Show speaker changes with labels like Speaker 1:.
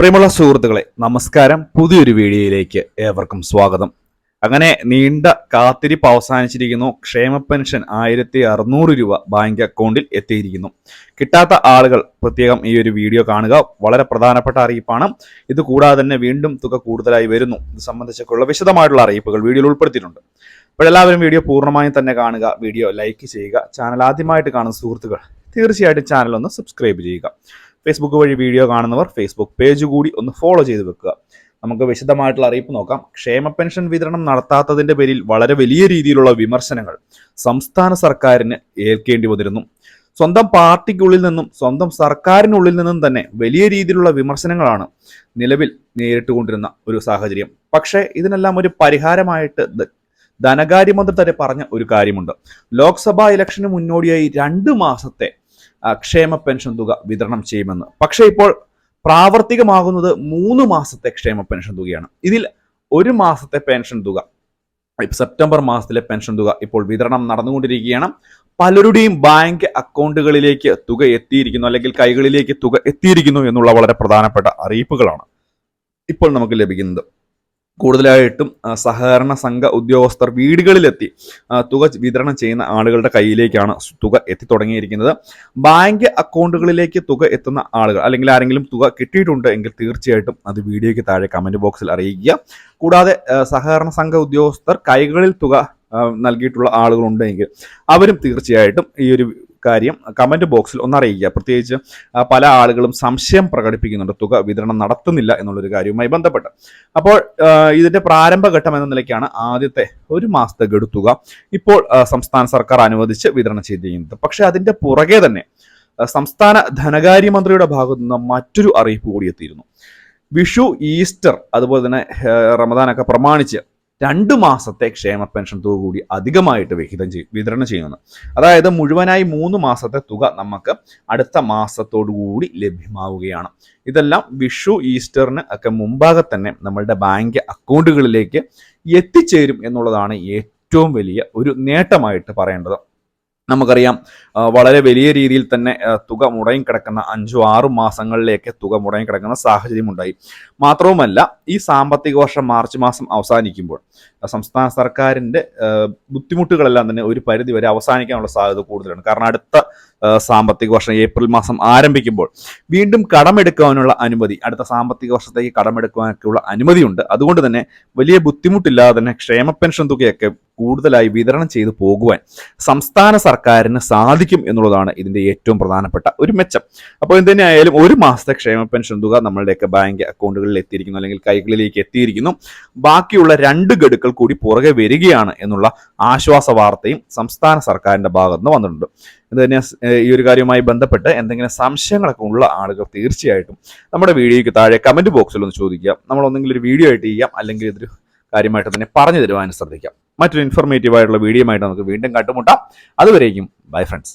Speaker 1: പ്രിയമുള്ള സുഹൃത്തുക്കളെ നമസ്കാരം. പുതിയൊരു വീഡിയോയിലേക്ക് ഏവർക്കും സ്വാഗതം. അങ്ങനെ നീണ്ട കാത്തിരിപ്പ് അവസാനിച്ചിരിക്കുന്നു. ക്ഷേമ പെൻഷൻ ആയിരത്തി അറുന്നൂറ് രൂപ ബാങ്ക് അക്കൗണ്ടിൽ എത്തിയിരിക്കുന്നു. കിട്ടാത്ത ആളുകൾ പ്രത്യേകം ഈ ഒരു വീഡിയോ കാണുക. വളരെ പ്രധാനപ്പെട്ട അറിയിപ്പാണ്. ഇത് കൂടാതെ തന്നെ വീണ്ടും തുക കൂടുതലായി വരുന്നു. ഇത് സംബന്ധിച്ചൊക്കെയുള്ള വിശദമായിട്ടുള്ള അറിയിപ്പുകൾ വീഡിയോയിൽ ഉൾപ്പെടുത്തിയിട്ടുണ്ട്. അപ്പോൾ എല്ലാവരും വീഡിയോ പൂർണമായും തന്നെ കാണുക. വീഡിയോ ലൈക്ക് ചെയ്യുക. ചാനൽ ആദ്യമായിട്ട് കാണുന്ന സുഹൃത്തുക്കൾ തീർച്ചയായിട്ടും ചാനൽ ഒന്ന് സബ്സ്ക്രൈബ് ചെയ്യുക. ഫേസ്ബുക്ക് വഴി വീഡിയോ കാണുന്നവർ ഫേസ്ബുക്ക് പേജ് കൂടി ഒന്ന് ഫോളോ ചെയ്ത് വെക്കുക. നമുക്ക് വിശദമായിട്ടുള്ള അറിയിപ്പ് നോക്കാം. ക്ഷേമ പെൻഷൻ വിതരണം നടത്താത്തതിന്റെ പേരിൽ വളരെ വലിയ രീതിയിലുള്ള വിമർശനങ്ങൾ സംസ്ഥാന സർക്കാരിന് ഏൽക്കേണ്ടി വന്നിരുന്നു. സ്വന്തം പാർട്ടിക്കുള്ളിൽ നിന്നും സ്വന്തം സർക്കാരിനുള്ളിൽ നിന്നും തന്നെ വലിയ രീതിയിലുള്ള വിമർശനങ്ങളാണ് നിലവിൽ നേരിട്ടുകൊണ്ടിരുന്ന ഒരു സാഹചര്യം. പക്ഷേ ഇതിനെല്ലാം ഒരു പരിഹാരമായിട്ട് ധനകാര്യമന്ത്രി തന്നെ പറഞ്ഞ ഒരു കാര്യമുണ്ട്. ലോക്സഭാ ഇലക്ഷന് മുന്നോടിയായി രണ്ട് മാസത്തെ ക്ഷേമ പെൻഷൻ തുക വിതരണം ചെയ്യുമെന്ന്. പക്ഷേ ഇപ്പോൾ പ്രാവർത്തികമാകുന്നത് മൂന്ന് മാസത്തെ ക്ഷേമ പെൻഷൻ തുകയാണ്. ഇതിൽ ഒരു മാസത്തെ പെൻഷൻ തുക സെപ്റ്റംബർ മാസത്തിലെ പെൻഷൻ തുക ഇപ്പോൾ വിതരണം നടന്നുകൊണ്ടിരിക്കുകയാണ്. പലരുടെയും ബാങ്ക് അക്കൗണ്ടുകളിലേക്ക് തുക എത്തിയിരിക്കുന്നു അല്ലെങ്കിൽ കൈകളിലേക്ക് തുക എത്തിയിരിക്കുന്നു എന്നുള്ള വളരെ പ്രധാനപ്പെട്ട അറിയിപ്പുകളാണ് ഇപ്പോൾ നമുക്ക് ലഭിക്കുന്നത്. കൂടുതലായിട്ടും സഹകരണ സംഘ ഉദ്യോഗസ്ഥർ വീടുകളിലെത്തി തുക വിതരണം ചെയ്യുന്ന ആളുകളുടെ കയ്യിലേക്കാണ് തുക എത്തി തുടങ്ങിയിരിക്കുന്നത്. ബാങ്ക് അക്കൗണ്ടുകളിലേക്ക് തുക എത്തുന്ന ആളുകൾ അല്ലെങ്കിൽ ആരെങ്കിലും തുക കിട്ടിയിട്ടുണ്ട് എങ്കിൽ തീർച്ചയായിട്ടും അത് വീഡിയോയ്ക്ക് താഴെ കമന്റ് ബോക്സിൽ അറിയിക്കുക. കൂടാതെ സഹകരണ സംഘ ഉദ്യോഗസ്ഥർ കൈകളിൽ തുക നൽകിയിട്ടുള്ള ആളുകളുണ്ടെങ്കിൽ അവരും തീർച്ചയായിട്ടും ഈ ഒരു കാര്യം കമന്റ് ബോക്സിൽ ഒന്ന് അറിയിക്കുക പ്രത്യേകിച്ച് പല ആളുകളും സംശയം പ്രകടിപ്പിക്കുന്നുണ്ട്. തുക വിതരണം നടത്തുന്നില്ല എന്നുള്ളൊരു കാര്യവുമായി ബന്ധപ്പെട്ട്. അപ്പോൾ ഇതിന്റെ പ്രാരംഭഘട്ടം എന്ന നിലയ്ക്കാണ് ആദ്യത്തെ ഒരു മാസത്തെ ഗഡുത്തുക ഇപ്പോൾ സംസ്ഥാന സർക്കാർ അനുവദിച്ച് വിതരണം ചെയ്തിരിക്കുന്നത്. പക്ഷേ അതിന്റെ പുറകെ തന്നെ സംസ്ഥാന ധനകാര്യമന്ത്രിയുടെ ഭാഗത്തു നിന്ന് മറ്റൊരു അറിയിപ്പ് കൂടി എത്തിയിരുന്നു. വിഷു ഈസ്റ്റർ അതുപോലെ തന്നെ റമദാനൊക്കെ പ്രമാണിച്ച് രണ്ട് മാസത്തെ ക്ഷേമ പെൻഷൻ തുക കൂടി അധികമായിട്ട് വിഹിതം ചെയ്യും വിതരണം ചെയ്യുന്നു. അതായത് മുഴുവനായി മൂന്ന് മാസത്തെ തുക നമുക്ക് അടുത്ത മാസത്തോടു കൂടി ലഭ്യമാവുകയാണ്. ഇതെല്ലാം വിഷു ഈസ്റ്ററിന് ഒക്കെ മുമ്പാകെ തന്നെ നമ്മളുടെ ബാങ്ക് അക്കൗണ്ടുകളിലേക്ക് എത്തിച്ചേരും എന്നുള്ളതാണ് ഏറ്റവും വലിയ ഒരു നേട്ടമായിട്ട് പറയേണ്ടത്. നമുക്കറിയാം വളരെ വലിയ രീതിയിൽ തന്നെ തുക മുടങ്ങി കിടക്കുന്ന അഞ്ചോ ആറും മാസങ്ങളിലേക്ക് തുക മുടങ്ങി കിടക്കുന്ന സാഹചര്യം ഉണ്ടായി. മാത്രവുമല്ല ഈ സാമ്പത്തിക വർഷം മാർച്ച് മാസം അവസാനിക്കുമ്പോൾ സംസ്ഥാന സർക്കാരിന്റെ ബുദ്ധിമുട്ടുകളെല്ലാം തന്നെ ഒരു പരിധി വരെ അവസാനിക്കാനുള്ള സാധ്യത കൂടുതലാണ്. കാരണം അടുത്ത സാമ്പത്തിക വർഷം ഏപ്രിൽ മാസം ആരംഭിക്കുമ്പോൾ വീണ്ടും കടമെടുക്കാനുള്ള അനുമതി അടുത്ത സാമ്പത്തിക വർഷത്തേക്ക് കടമെടുക്കാനൊക്കെയുള്ള അനുമതിയുണ്ട്. അതുകൊണ്ട് തന്നെ വലിയ ബുദ്ധിമുട്ടില്ലാതെ തന്നെ ക്ഷേമ പെൻഷൻ തുകയൊക്കെ കൂടുതലായി വിതരണം ചെയ്തു പോകുവാൻ സംസ്ഥാന സർക്കാരിന് സാധിക്കും എന്നുള്ളതാണ് ഇതിന്റെ ഏറ്റവും പ്രധാനപ്പെട്ട ഒരു മെച്ചം. അപ്പോൾ എന്തുതന്നെയായാലും ഒരു മാസത്തെ ക്ഷേമ പെൻഷൻ തുക നമ്മളുടെയൊക്കെ ബാങ്ക് അക്കൗണ്ടുകളിൽ എത്തിയിരിക്കുന്നു അല്ലെങ്കിൽ കൈകളിലേക്ക് എത്തിയിരിക്കുന്നു. ബാക്കിയുള്ള രണ്ട് ഗഡുക്കൾ കൂടി പുറകെ വരികയാണ് എന്നുള്ള ആശ്വാസ വാർത്തയും സംസ്ഥാന സർക്കാരിന്റെ ഭാഗത്തുനിന്ന് വന്നിട്ടുണ്ട്. ഇത് തന്നെ ഈ ഒരു കാര്യവുമായി ബന്ധപ്പെട്ട് എന്തെങ്കിലും സംശയങ്ങളൊക്കെ ഉള്ള ആളുകൾ തീർച്ചയായിട്ടും നമ്മുടെ വീഡിയോയ്ക്ക് താഴെ കമന്റ് ബോക്സിൽ ഒന്ന് ചോദിക്കുക. നമ്മൾ ഒന്നെങ്കിലും ഒരു വീഡിയോ ആയിട്ട് ചെയ്യാം അല്ലെങ്കിൽ ഇതൊരു കാര്യമായിട്ട് തന്നെ പറഞ്ഞു തരുവാൻ ശ്രദ്ധിക്കാം. മറ്റൊരു ഇൻഫോർമേറ്റീവ് ആയിട്ടുള്ള വീഡിയോ ആയിട്ട് നമുക്ക് വീണ്ടും കണ്ടുമുട്ടാം. അതുവരേക്കും ബൈ ഫ്രണ്ട്സ്